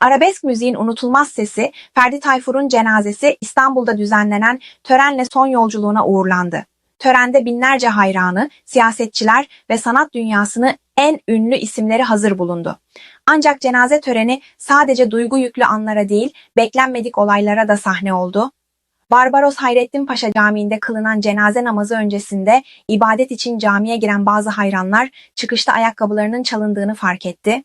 Arabesk müziğin unutulmaz sesi, Ferdi Tayfur'un cenazesi İstanbul'da düzenlenen törenle son yolculuğuna uğurlandı. Törende binlerce hayranı, siyasetçiler ve sanat dünyasını en ünlü isimleri hazır bulundu. Ancak cenaze töreni sadece duygu yüklü anlara değil, beklenmedik olaylara da sahne oldu. Barbaros Hayrettin Paşa Camii'nde kılınan cenaze namazı öncesinde ibadet için camiye giren bazı hayranlar çıkışta ayakkabılarının çalındığını fark etti.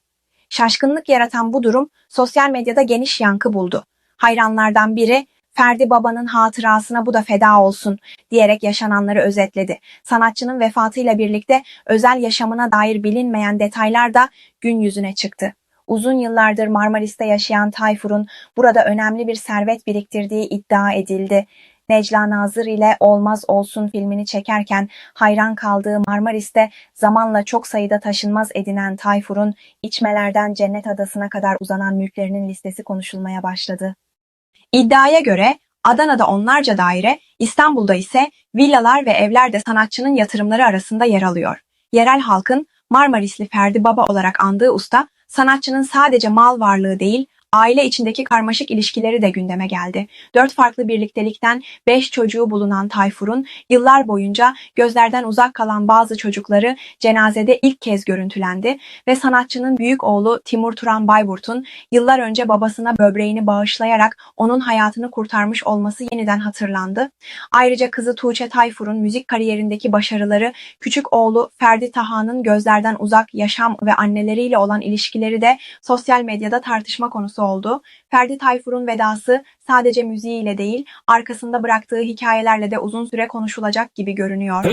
Şaşkınlık yaratan bu durum sosyal medyada geniş yankı buldu. Hayranlardan biri Ferdi Baba'nın hatırasına bu da feda olsun diyerek yaşananları özetledi. Sanatçının vefatıyla birlikte özel yaşamına dair bilinmeyen detaylar da gün yüzüne çıktı. Uzun yıllardır Marmaris'te yaşayan Tayfur'un burada önemli bir servet biriktirdiği iddia edildi. Necla Nazır ile Olmaz Olsun filmini çekerken hayran kaldığı Marmaris'te zamanla çok sayıda taşınmaz edinen Tayfur'un içmelerden cennet adasına kadar uzanan mülklerinin listesi konuşulmaya başladı. İddiaya göre Adana'da onlarca daire, İstanbul'da ise villalar ve evler de sanatçının yatırımları arasında yer alıyor. Yerel halkın Marmarisli Ferdi Baba olarak andığı usta, sanatçının sadece mal varlığı değil, aile içindeki karmaşık ilişkileri de gündeme geldi. Dört farklı birliktelikten beş çocuğu bulunan Tayfur'un yıllar boyunca gözlerden uzak kalan bazı çocukları cenazede ilk kez görüntülendi ve sanatçının büyük oğlu Timur Turan Bayburt'un yıllar önce babasına böbreğini bağışlayarak onun hayatını kurtarmış olması yeniden hatırlandı. Ayrıca kızı Tuğçe Tayfur'un müzik kariyerindeki başarıları, küçük oğlu Ferdi Taha'nın gözlerden uzak yaşam ve anneleriyle olan ilişkileri de sosyal medyada tartışma konusu oldu. Ferdi Tayfur'un vedası sadece müziğiyle değil, arkasında bıraktığı hikayelerle de uzun süre konuşulacak gibi görünüyor.